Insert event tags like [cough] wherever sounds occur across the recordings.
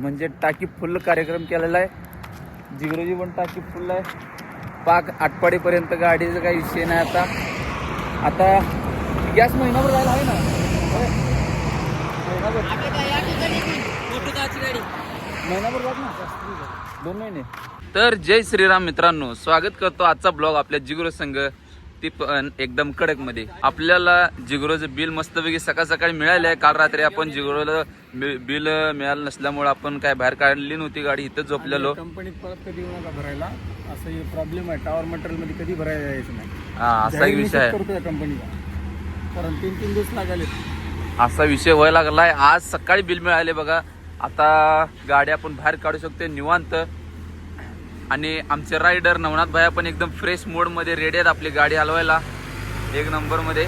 म्हणजे टाकी फुल कार्यक्रम केलेला आहे. जिगरोजी पण टाकी फुल आहे. पाक आटपाडीपर्यंत गाडीचा काही विषय नाही आता. आता गॅस महिनाभर जायला आहे ना? महिनाभर. महिनाभर जात ना? दोन महिने. तर जय श्रीराम मित्रांनो. स्वागत करतो आजचा ब्लॉग आपल्या जिगरो संघ. ती पण एकदम कडकमध्ये आपल्याला जिगरोचं बिल मस्तपैकी सकाळ सकाळी मिळालं आहे. काल रात्री आपण जिगरोला बिल मिळालं नसल्यामुळे आपण काय बाहेर काढली नव्हती गाडी इथं झोपलेलो. कंपनीत परत कधी येऊ नका भरायला. असं प्रॉब्लेम आहे. टॉवर मटेरियलमध्ये कधी भरायला नाही. हा असा एक विषय आहे. करतो या कंपनीला. कारण तीन तीन दिवस लागले असा विषय व्हायला लागलाय. आज सकाळी बिल मिळाले बघा. आता गाडी आपण बाहेर काढू शकतो निवांत. आणि आमचे रायडर नवनाथ भाया पण एकदम फ्रेश मोडमध्ये रेडी आहेत आपली गाडी हलवायला. एक नंबरमध्ये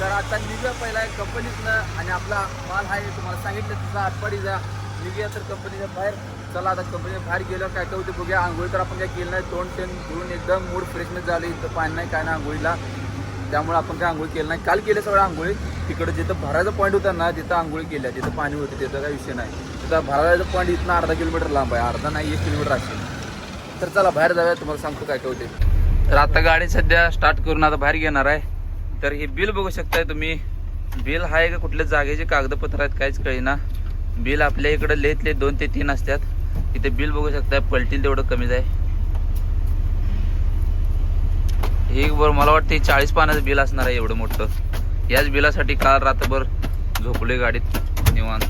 तर आता निघूया पहिला कंपनीतनं आणि आपला माल आहे तुम्हाला सांगितलं तुझा जा. निघूया तर कंपनीच्या बाहेर. चला आता कंपनीच्या बाहेर गेलो काय काय होते बघूया. आंघोळी तर आपण काय केलं नाही. तोंड तेन धुवून एकदम मूड फ्रेशनेस झाली. इथं पाणी नाही काय नाही आंघोळीला. त्यामुळे आपण काय आंघोळ केलं नाही. काल केलं सगळं आंघोळी. तिकडं जिथं भरायचा पॉईंट होता ना तिथं आंघोळी केल्या. तिथं पाणी होतं तिथं काही विषय नाही. तिथं भरायचा पॉईंट इथनं अर्धा किलोमीटर लांब आहे. अर्धा नाही एक किलोमीटर असेल. तर चला बाहेर जाऊया. तुम्हाला सांगतो काय काय होते. तर आता गाडी सध्या स्टार्ट करून आता बाहेर घेणार आहे. तर हे बिल बघू शकताय तुम्ही. बिल आहे का कुठल्या जागेचे कागदपत्र आहेत काहीच कळेना. बिल आपल्या इकडं लेत दोन ते तीन असतात. इथे बिल बघू शकताय पलटील तेवढं कमीच आहे हे बरं मला वाटतं चाळीस पानाचं बिल असणार आहे एवढं मोठं. याच बिलासाठी काल रात्रभर झोपले गाडीत निवांत.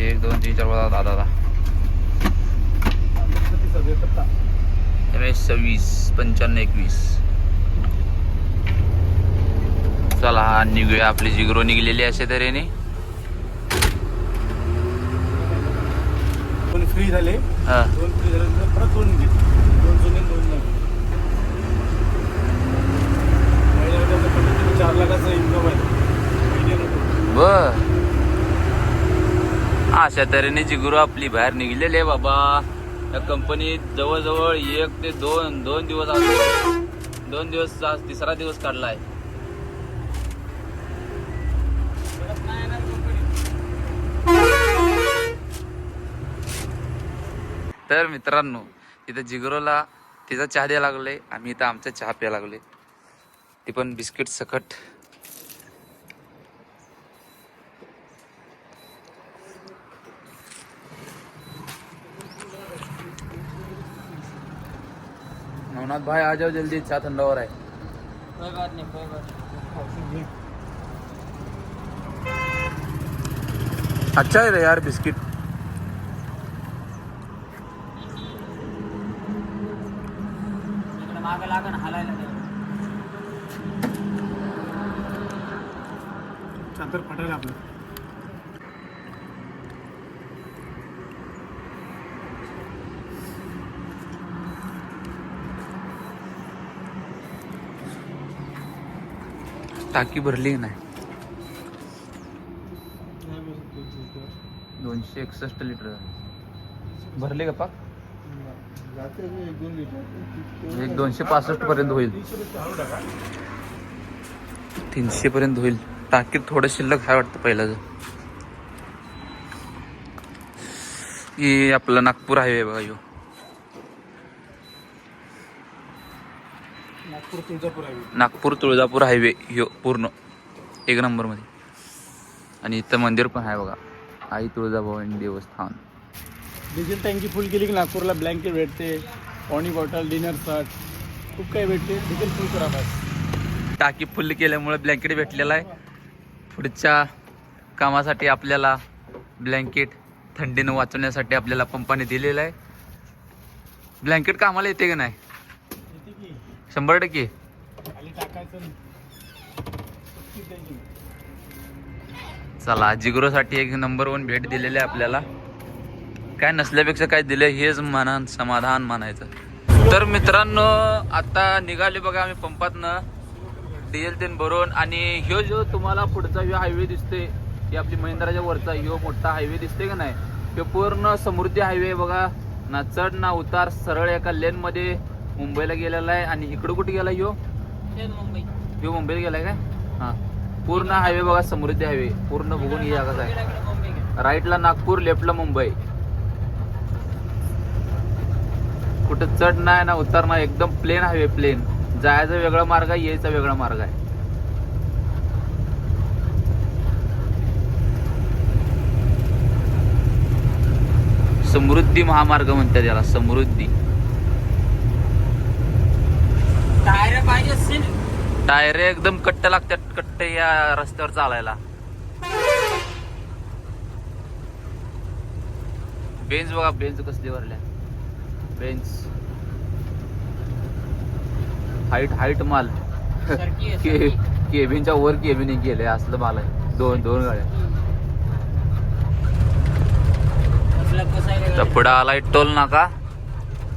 एक दोन तीन चार पाच दहा दहा एम एस सव्वीस पंच्याण्णव एकवीस. चला हा निघूया. आपली जिगरो निघलेली असे तऱ्हेने. दोन फ्री झाले. दोन फ्री झाल्यानंतर परत दोन घेतले दोन जुने दोन नवीन महिन्याला त्याचं पकडलं चार लाखाचं इन्कम आहे. महिन्याला बर. अशा तऱ्हेने जिगुरू आपली बाहेर निघलेली आहे बाबा. या कंपनीत जवळजवळ एक ते दोन दोन दिवस दोन दिवस आज तिसरा दिवस काढला आहे तर मित्रांनो तिथं जिगरोला तिचा चहा द्यायला लागले आम्ही इथं आमचा चहा प्यायला लागले. ती पण बिस्किट सकट. नवनाथ भाई आ जाओ जल्दी चाय ठंडा हो रहा है। कोई बात नहीं कोई बात नहीं। अच्छा है रे यार बिस्किट। इकडे मागं लागा ना हालायला चादर फाटायला आपलं टाकी भरली नाही? दोनशे एकसष्ट लिटर भरले का पाक? म्हणजे एक दोनशे पासष्ट पर्यंत होईल. तीनशे पर्यंत होईल. टाकीत थोडं शिल्लक आहे वाटतं पहिल्याच. ही आपला नागपूर हायवे बघा यो नागपूर तुळजापूर आहे नागपूर तुळजापूर हायवे ह्यो पूर्ण. एक नंबरमध्ये आणि इथं मंदिर पण आहे बघा. आई तुळजाभवानी देवस्थान. डिझेल टँकी फुल केली की नागपूरला ब्लँकेट भेटते पाणी बॉटल डिनर सर्ट खूप काही भेटते. डिझेल फुल करा बस. टाकी फुल केल्यामुळे ब्लँकेट भेटलेला आहे. पुढच्या कामासाठी आपल्याला ब्लँकेट थंडीनं वाचवण्यासाठी आपल्याला पंपाने दिलेलं आहे. ब्लँकेट कामाला येते का नाही? शंभर टक्के. चला जिगरोसाठी एक नंबर वन भेट दिलेली आहे आपल्याला. काय नसल्यापेक्षा काय दिलं हेच मनान समाधान मानायचं. तर मित्रांनो आता निघाले बघा आम्ही पंपातनं. डिझेल तेन भरून आणि ह्यो जो तुम्हाला पुढचा ह्यो हायवे दिसते ही आपली महिंद्राच्या वरचा ह्यो मोठा हायवे दिसते का नाही? ह्यो पूर्ण समृद्धी हायवे बघा. ना चढ ना उतार सरळ एका लेन मध्ये मुंबईला गेलेला आहे आणि इकडं कुठे गेला ह्यो मुंबई. ह्यो मुंबईला गेलाय काय? हा. पूर्ण हायवे बघा समृद्धी हायवे. पूर्ण बघून या कसा आहे. राईटला नागपूर लेफ्टला मुंबई. कुठं चढ नाही ना उतार नाही. एकदम प्लेन हायवे प्लेन जायचा वेगळा मार्ग आहे यायचा वेगळा मार्ग आहे. समृद्धी महामार्ग म्हणतात त्याला समृद्धी. टायर एकदम कट्ट लागतात कट्ट या रस्त्यावर चालायला. बेंच बघा बेंच कसली भरल्या. बेंच. हाईट हाईट माल. के. केबिनच्या वर केबिन गेले असलं माल आहे. दोन दोन गाड्या. पुढं आलाय टोल नाका.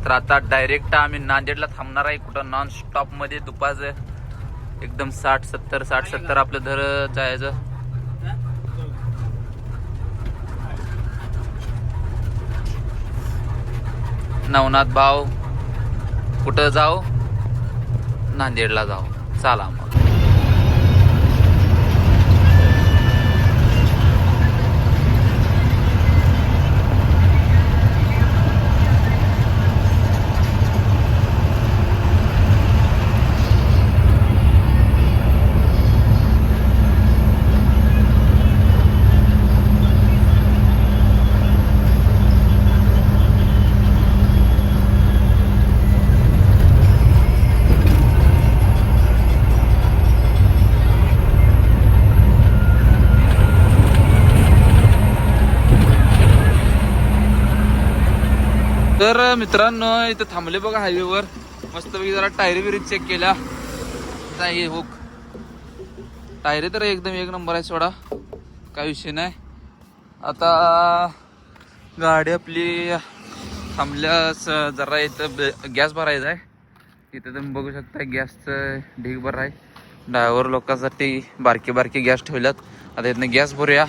तर आता डायरेक्ट आम्ही नांदेडला थांबणार आहे. कुठं नॉन स्टॉपमध्ये दुपारचं एकदम साठ सत्तर साठ सत्तर आपलं धर जायचं. नवनाथ भाव कुठं जाऊ? नांदेडला जाऊ. चला मग. तर मित्रांनो इथं थांबले बघा हायवेवर मस्तपैकी जरा टायरी बिरी चेक केल्या नाही होक टायरी तर एकदम एक नंबर आहे सोडा. काय विषय नाही. आता गाडी आपली थांबल्यास जरा इथं गॅस भरायचा आहे. इथं तुम्ही बघू शकता गॅसचं ढीग भर आहे ड्रायव्हर लोकांसाठी बारके बारके गॅस ठेवल्यात. आता इथनं गॅस भरूया.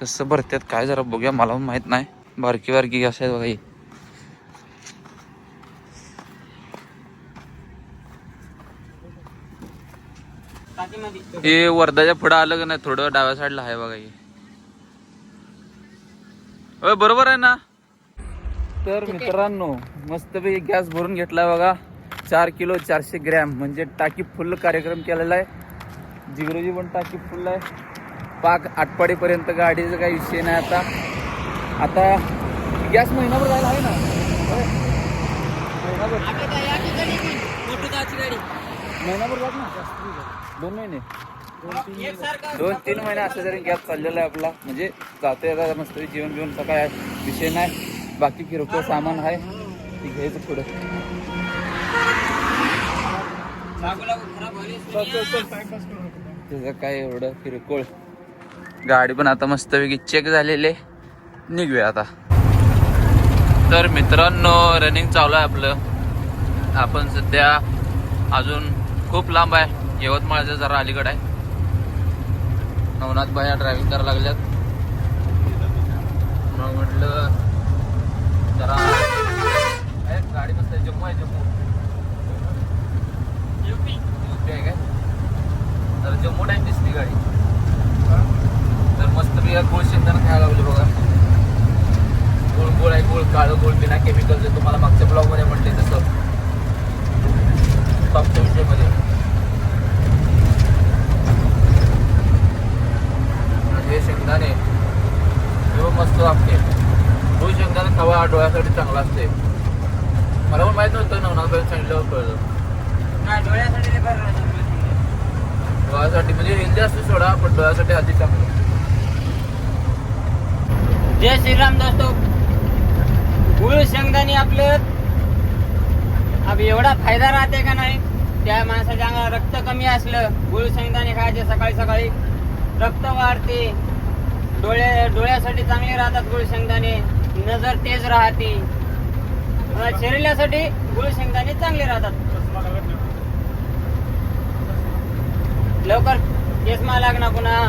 कसं भरतात काय जरा बघूया. मला पण माहीत नाही. बारकी बारकी गॅस आहेत बघा ही. हे वर्धाच्या पुढं आलं का नाही? थोडं डाव्या साईडला आहे बघा हे. बरोबर आहे ना? तर मित्रांनो मस्तपैकी गॅस भरून घेतलाय बघा. चार किलो चारशे ग्रॅम. म्हणजे टाकी फुल कार्यक्रम केलेला आहे. जिगरोजी पण टाकी फुल आहे. पाक आटपाडीपर्यंत गाडीचा काही विषय नाही आता. आता गॅस महिनाभर जायला आहे ना? महिनाभर. जात ना? दोन महिने. दोन तीन महिने. असं जरी गॅप चाललेला आहे आपला म्हणजे जातोय आता मस्त जेवण बिवण काय विषय नाही. बाकी किरकोळ सामान आहे. ते घ्यायचं पुढं. त्याचं काय एवढं किरकोळ. गाडी पण आता मस्तपैकी चेक झालेले निघूया आता. तर मित्रांनो रनिंग चालू आहे आपलं. आपण सध्या अजून खूप लांब आहे. यवतमाळचं जरा अलीकडे आहे. नवनाथ भाया ड्रायव्हिंग करायला लागल्यात. मग म्हटलं जरा गाडी मस्त आहे, जम्मू आहे जम्मू. युपी. युपी आहे काय? तर जम्मू टाईप दिसली गाडी. मी गोळ शेंगदाणा खायला लागलो बघा. गोळ गोळ आहे गोळ काळं गोळ बिना केमिकलचं तुम्हाला मागच्या ब्लॉगमध्ये म्हटले तसं. विषयमध्ये हे शेंगदाणे हे मस्त वाटते गोळ शेंगदाणे खावा डोळ्यासाठी चांगला असते. मला पण माहीत नव्हतं नवनाथ सांगितल्यावर कळलं. डोळ्यासाठी म्हणजे हेल्दी असते सोडा पण डोळ्यासाठी अधिक चांगलं. जय श्रीराम दोस्तो। गुळ शेंगदाणे आपलं अब एवढा फायदा राहते का नाही? त्या माणसाच्या अंगाला रक्त कमी असलं गुळ शेंगदाणे खायचे सकाळी सकाळी. रक्त वाढते. डोळे डोळ्यासाठी चांगले राहतात गुळ शेंगदाणे. नजर तेज राहते. शरीरासाठी गुळ शेंगदाणे चांगले राहतात. लवकर केसमा लागणार पुन्हा.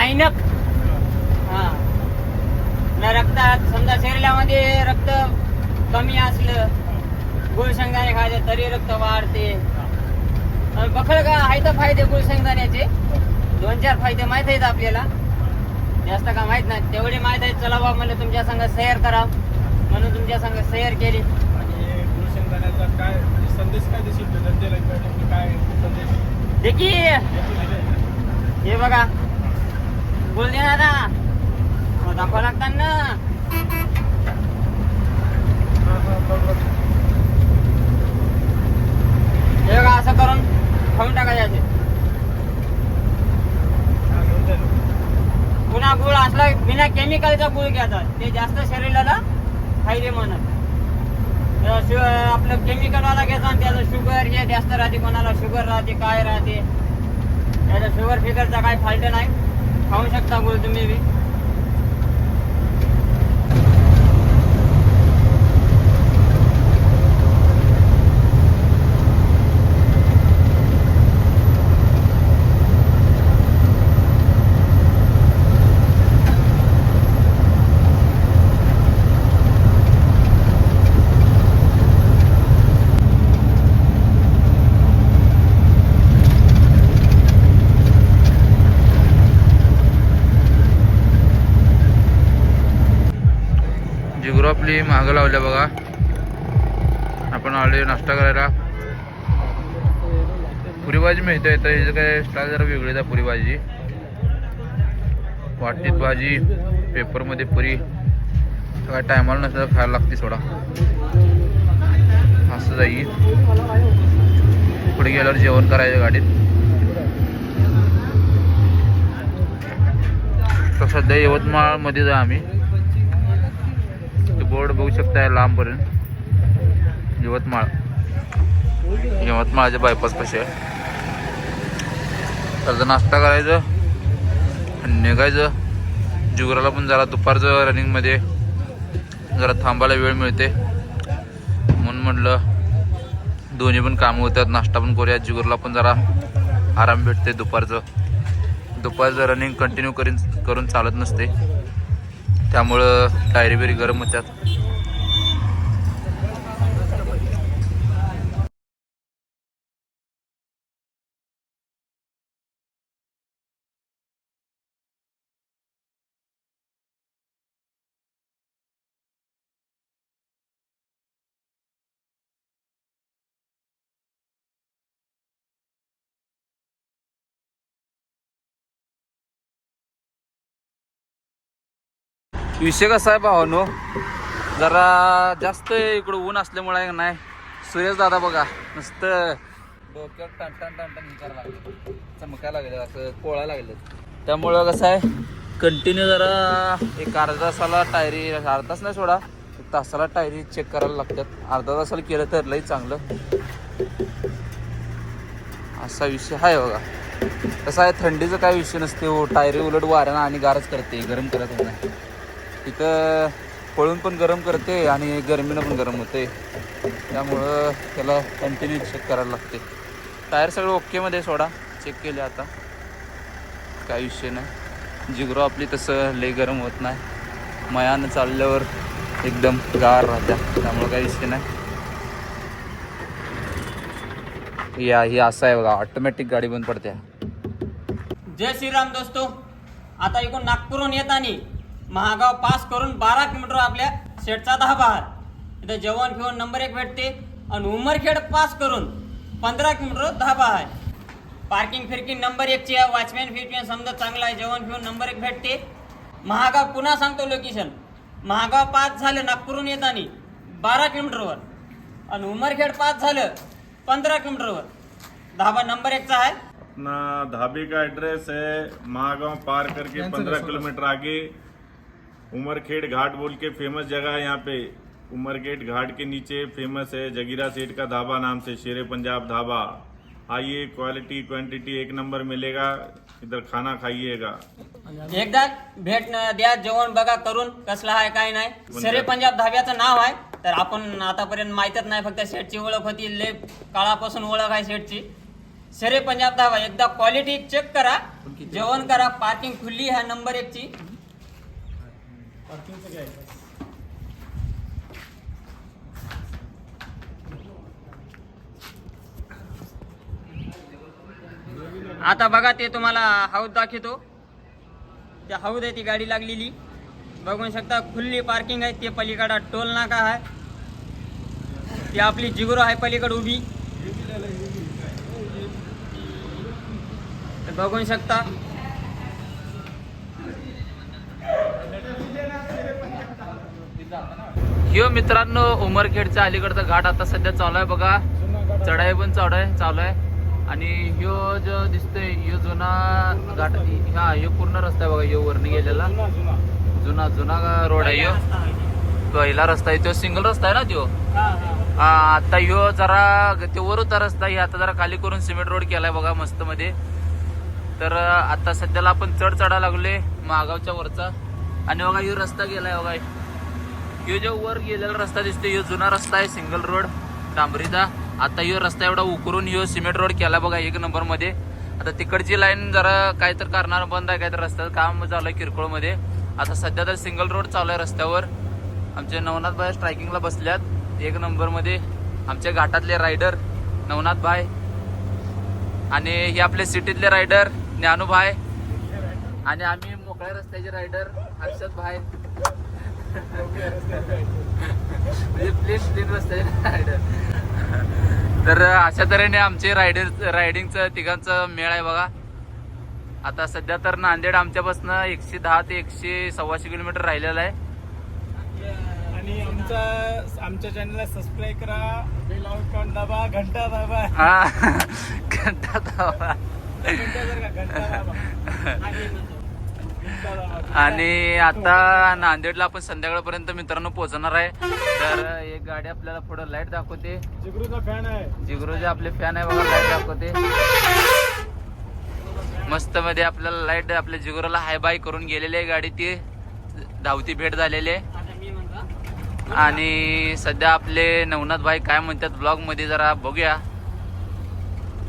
ऐनक हा. रक्तात समजा शरीरामध्ये रक्त कमी असलं गुळ शेंगदाणे खायचे तरी रक्त वाढते. बखळ का? आहे तर फायदे गुळ शेंगदाण्याचे दोन चार फायदे माहीत आहेत आपल्याला. जास्त का माहीत नाही. तेवढे माहीत आहेत. चला बा म्हणलं तुमच्या संग शेअर करा. म्हणून तुमच्या संग शेअर केली. आणि गुरुशंकराचा काय म्हणजे संदेश काय देशील? काय संदेश? हे बघा. दे ना दाखवा लागतात ना हे का असं करून खाऊन टाकायचे पुन्हा गुळ असला बिना केमिकलचा गुळ घ्यायचा. ते जास्त शरीराला फायदे म्हणत. आपलं केमिकल वाला घ्यायचा आणि त्याचं शुगर हे जास्त राहते कोणाला. शुगर राहते काय राहते. त्याचा शुगर फिगरचा काय फाल्ट नाही. खाऊ शकता गुळ तुम्ही बी जिगरू आपली मागं लावल्या बघा. आपण आले नाश्ता करायला. पुरी भाजी मिळते तर हिचं काय स्टाईल जरा वेगळीच आहे पुरी भाजी वाटीत भाजी पेपरमध्ये पुरी. काय टायमाला नसेल तर खायला लागते थोडा असं जाई. पुढे गेल्यावर जेवण करायचं गाडीत. तर सध्या यवतमाळमध्ये जा आम्ही. बोर्ड बघू शकताय लांबपर्यंत. यवतमाळ. यवतमाळच्या बायपास पाशी आहे? तर नाश्ता करायचं आणि निघायचं. जुगराला पण जरा दुपारचं रनिंगमध्ये जरा थांबायला वेळ मिळते. म्हणून म्हटलं दोन्ही पण कामं होतात नाश्ता पण करूया जुगरला पण जरा आराम भेटते दुपारचं. दुपारचं रनिंग कंटिन्यू करीन करून चालत नसते. त्यामुळं डायरी बिरी गरम होत्यात. विषय कसा आहे भावानो? जरा जास्त इकडं ऊन असल्यामुळे आहे नाही? सुरेश दादा बघा नुसतं डोक्यावर टन टन टन टन करायला लागलं. चमकायला लागलं असं कोळायला लागलं. त्यामुळं कसं आहे कंटिन्यू जरा एक अर्धा तासाला टायरी अर्धा तास नाही सोडा एक तासाला टायरी चेक करायला लागतात. अर्धा तासाला केलं तर लई चांगलं. असा विषय आहे बघा. कसं आहे थंडीचं काय विषय नसते हो टायरी उलट वाऱ्यानं आणि गारच करते गरम करत नाही. तिथं पळून पण गरम करते आणि गरमीनं पण गरम होते. त्यामुळं त्याला कंटिन्यू चेक करायला लागते. टायर सगळं ओकेमध्ये सोडा. चेक केले आता. काय विषय नाही. जिगरो आपली तसं लई गरम होत नाही. मयानं चालल्यावर एकदम गार राहत्या. त्यामुळं काही विषय नाही. या ही असं आहे बघा. ऑटोमॅटिक गाडी बंद पडते जय श्रीराम दोस्तो. आता इकडून नागपूरहून येतानी. महागाव पास करून बारा किलोमीटर आपल्या शेटचा धाबा आहे. इथं जेवण फिवण नंबर एक भेटते. आणि उमरखेड पास करून पंधरा किलोमीटर धाबा आहे. पार्किंग फिरकिंग नंबर एकची आहे. वॉचमॅन फिरमॅन समजा चांगला आहे. जेवण फिवण नंबर एक भेटते. महागाव पुन्हा सांगतो लोकेशन महागाव पास झालं नागपूरहून येतानी बारा किलोमीटरवर. आणि उमरखेड पास झालं पंधरा किलोमीटरवर. धाबा नंबर एकचा आहे. अपना ढाबे का एड्रेस है महागांव पार करके पंद्रह किलोमीटर आगे उमरखेड़ घाट बोल के फेमस जगह है यहाँ पे। उमरखेड़ घाट के नीचे फेमस है जगीरा सेठ का ढाबा नाम से शेरे पंजाब ढाबा। आइए क्वालिटी क्वांटिटी एक नंबर मिलेगा। इधर खाना खाइएगा। एकदा भेट द्या जेवण बघा करून कसलं आहे काय नाही. सरे पंजाब धाब्याचं नाव आहे तर आपण आतापर्यंत माहितच नाही फक्त शेटची ओळख होती लय काळापासून ओळख आहे शेटची सरे पंजाब धाबा एकदा क्वालिटी चेक करा जेवण करा पार्किंग खुली आहे नंबर एकची. पार्किंगचं काय आता बघा ते तुम्हाला हौद दाखवतो. त्या हौद आहे ती गाडी लागलेली. बघू शकता खुल्ली पार्किंग आहे. ते पलीकडं टोल नाका आहे. ती आपली जिगुरो आहे पलीकडे उभी. बघू शकता ह्यो मित्रांनो उमरखेडच्या अलीकडचा घाट आता सध्या चालू आहे बघा. चढाई पण चढ आहे चालू आहे. आणि ह्यो जो दिसतोय ह्यो जुना घाट हा ह्यो पूर्ण रस्ता आहे बघा ह्यो वरनी गेलेला. जुना जुना रोड आहे ह्यो पहिला रस्ता आहे तो सिंगल रस्ता आहे ना त्यो? हा, आता ह्यो जरा ते वरचा रस्ता आहे आता जरा खाली करून सिमेंट रोड केलाय बघा मस्त मध्ये. तर आता सध्याला आपण चढ चढा लागले मागावच्या वरचा. आणि बघा ह्यो रस्ता गेलाय बघा. हे जो वर गेलेला रस्ता दिसतो ह्यो जुना रस्ता आहे सिंगल रोड डांबरीचा. आता ह्यो रस्ता एवढा उकरून ह्यो सिमेंट रोड केला बघा एक नंबरमध्ये आता तिकडची लाईन जरा काय तर कारणार बंद आहे काय तर रस्त्याचं काम चालू आहे किरकोळमध्ये आता सध्या तर सिंगल रोड चालू आहे रस्त्यावर. आमचे नवनाथ भाई स्ट्रायकिंगला बसल्यात. एक नंबरमध्ये आमच्या घाटातले रायडर नवनाथ भाई. आणि हे आपले सिटीतले रायडर ज्ञानूभाई आणि आम्ही मोकळ्या रस्त्याचे रायडर हर्षद भाई. म्हणजे प्लेन प्लेन तर अशा तऱ्हेने आमचे रायडर रायडिंगचं तिघांचं मेळ आहे बघा. आता सध्या तर नांदेड आमच्यापासून एकशे दहा ते एकशे सव्वाशे किलोमीटर राहिलेलं आहे. आणि आमचा आमच्या चॅनलला सबस्क्राईब करा. बेल आयकॉन दाबा घंटा दाबा. हा [laughs] घंटा दाबा. घंटा दाबा. [laughs] आणि आता नांदेडला आपण संध्याकाळपर्यंत मित्रांनो पोहोचणार आहे. तर एक गाडी आपल्याला पुढे लाइट दाखवते. जिगरूचा फॅन आहे. जिगरोचे आपले फॅन आहे बघा लाइट दाखवते. मस्त मध्ये आपल्याला लाइट आपल्या जिगरोला हाय बाय करून गेलेली आहे गाडी ती. धावती भेट झालेली आहे. आता मी म्हणतो. आणि सध्या आपले नवनाथ भाई काय म्हणतात ब्लॉगमध्ये जरा बघूया.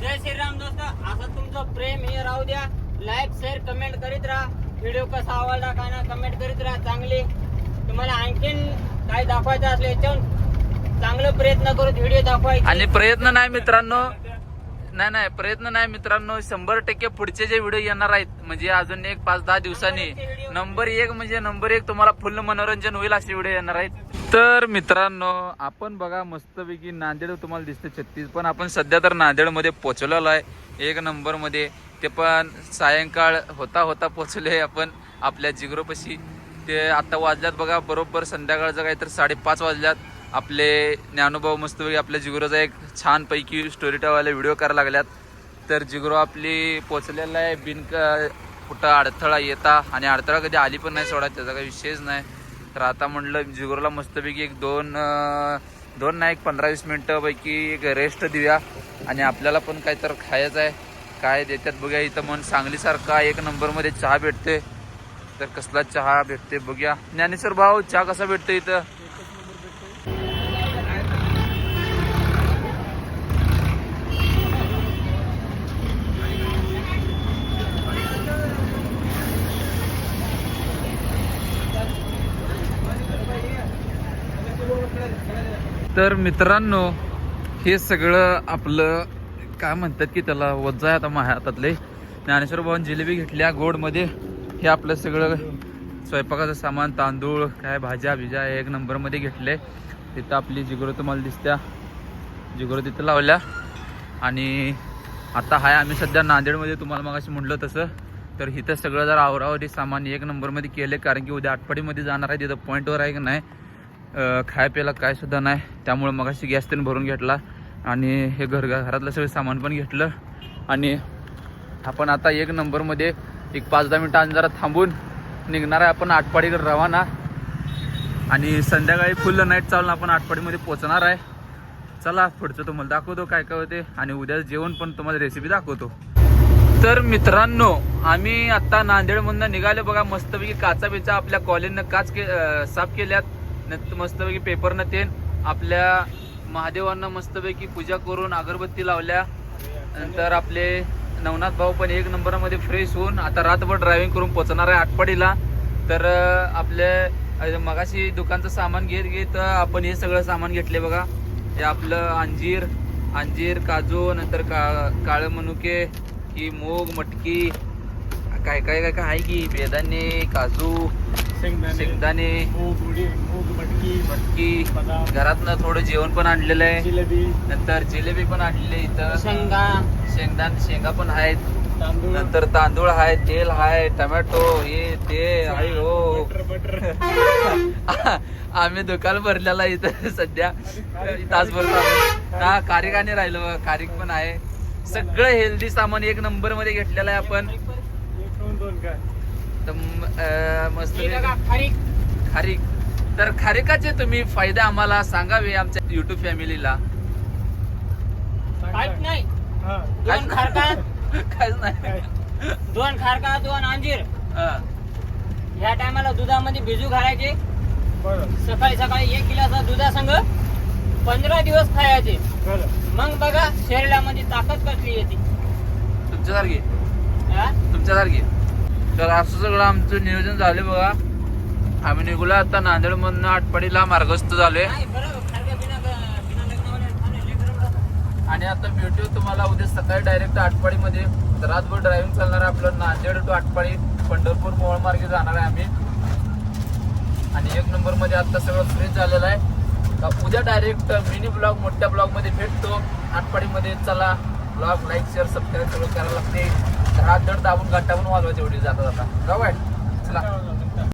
जय श्रीराम दोस्त असं तुमचं प्रेम हे राहू द्या. लाईक शेअर कमेंट करीत राहा. व्हिडिओ कसा आवडला काय ना कमेंट करीत राहा चांगले. तुम्हाला आणखीन काय दाखवायचं असलं याच्यावर चांगलं प्रयत्न करून व्हिडिओ दाखवायचे. आणि प्रयत्न नाही मित्रांनो. नाही नाही प्रयत्न नाही मित्रांनो शंभर टक्के पुढचे जे व्हिडिओ येणार आहेत म्हणजे अजून एक पाच दहा दिवसांनी. नंबर एक म्हणजे नंबर एक तुम्हाला फुल मनोरंजन होईल असे व्हिडिओ येणार आहेत. तर मित्रांनो आपण बघा मस्तपैकी नांदेड तुम्हाला दिसते छत्तीस पण आपण सध्या तर नांदेडमध्ये पोहोचलेलो आहे एक नंबरमध्ये ते पण सायंकाळ होता होता पोहोचले आपण आपल्या जिगरोपाशी. ते आता वाजल्यात बघा बरोबर संध्याकाळचं काय तर साडेपाच वाजल्यात. आपले ज्ञानोभाऊ मस्तपैकी आपल्या जिगुराचा एक छानपैकी स्टोरी टेवायला व्हिडिओ करायला लागल्यात. तर जिगुरो आपली पोचलेला आहे बिनक कुठं अडथळा येता आणि अडथळा कधी आली पण नाही सोडा त्याचा काही विषयच नाही. तर आता म्हटलं जिगुरोला मस्तपैकी एक दोन दोन नाही एक पंधरा वीस मिनटंपैकी एक रेस्ट देऊया. आणि आपल्याला पण काय तर खायचं आहे. काय देतात बघूया इथं मन सांगलीसारखा एक नंबरमध्ये चहा भेटते तर कसला चहा भेटते बघूया. ज्ञानेश्वर भाऊ चहा कसा भेटतो इथं? तर मित्रांनो हे सगळं आपलं काय म्हणतात की त्याला वज्ज आहे आता माझ्या हातातले. ज्ञानेश्वर भवन जिलेबी घेतल्या गोडमध्ये. हे आपलं सगळं स्वयंपाकाचं सामान तांदूळ काय भाज्या बिज्या एक नंबरमध्ये घेतले. तिथं आपली जिगरो तुम्हाला दिसत्या. जिगरो तिथं लावल्या. आणि आता हाय आम्ही सध्या नांदेडमध्ये तुम्हाला मग म्हटलं तसं. तर इथं सगळं जर आवरावरी सामान एक नंबरमध्ये केले कारण की उद्या आठवडीमध्ये जाणार आहे तिथं पॉईंटवर आहे की नाही. खाय प्यायला काय सुद्धा नाही. त्यामुळे मगाशी गॅस त्यानं भरून घेतला आणि हे घर घरातलं सगळं सामान पण घेतलं. आणि आपण आता एक नंबरमध्ये एक पाच दहा मिनटं आणि जरा थांबून निघणार आहे. आपण आटपाडीकडे रवाना. आणि संध्याकाळी फुल नाईट चालून आपण आटपाडीमध्ये पोचणार आहे. चला पुढचं तुम्हाला दाखवतो काय काय होते. आणि उद्या जेवण पण तुम्हाला रेसिपी दाखवतो. तर मित्रांनो आम्ही आता नांदेडमधनं निघाले बघा. मस्तपैकी काचा बिचा आपल्या कॉलेजनं काच के साफ केल्यात. नंतर मस्तपैकी पेपरनं तेन आपल्या महादेवांना मस्तपैकी पूजा करून अगरबत्ती लावल्या. नंतर आपले नवनाथ भाऊ पण एक नंबरमध्ये फ्रेश होऊन आता रातभर ड्रायव्हिंग करून पोचणार आहे आटपाडीला. तर आपल्या आपले मगाशी दुकानचं सामान घेत घेत आपण हे सगळं सामान घेतले बघा. हे आपलं अंजीर अंजीर काजू नंतर का काळे मनुके ही मूग मटकी काय काय काय काय आहे की बेदाणे काजू शेंगदाणे मटकी घरातनं थोडं जेवण पण आणलेलं आहे. नंतर जिलेबी पण आणलेली इथं. शेंगा. शेंगदाण शेंगा पण आहेत. नंतर तांदूळ आहे तेल आहे टमॅटो हे ते आहे हो. [laughs] आम्ही दुकान भरलेला इथं सध्या. तासभर. हा कारिक आणि राहिलो. कारिक पण आहे. सगळं हेल्दी सामान एक नंबरमध्ये घेतलेलं आहे आपण. काय? तर मस्त खारीक. खारीक. तर खारिकाचे तुम्ही फायदे आम्हाला सांगावे आमच्या युट्यूब फॅमिलीला काहीच नाही. हा. दोन खारका. काहीच नाही. दोन खारका दोन अंजीर. हा. ह्या टायमाला दुधामध्ये भिजू घालायचे. सकाळी सकाळी एक गिलासा दुधासंग पंधरा दिवस खायचे. मग बघा शरीरामध्ये ताकद कसली येते? तुमच्यासारखी हा? तुमच्यासारखी तर असं सगळं आमचं नियोजन झालं बघा. आम्ही निघूला आता नांदेड मधनं आटपाडीला मार्गस्थ झालोय. आणि आता भेटू तुम्हाला उद्या सकाळी डायरेक्ट आटपाडीमध्ये. रातभर ड्रायव्हिंग चालणार आहे आपलं नांदेड टू आटपाडी पंढरपूर मोहोळ मार्गे जाणार आहे आम्ही. आणि एक नंबरमध्ये आता सगळं फ्रेश झालेलं आहे. उद्या डायरेक्ट मिनी ब्लॉग मोठ्या ब्लॉगमध्ये भेटतो. आटपाडीमध्ये चला. ब्लॉग लाईक शेअर सबस्क्राईब सगळं करायला लागते. तर हात धड दाबून गाठ टाकून वाजवायचे व्हिडिओ जाता जाता जाऊ काय चला.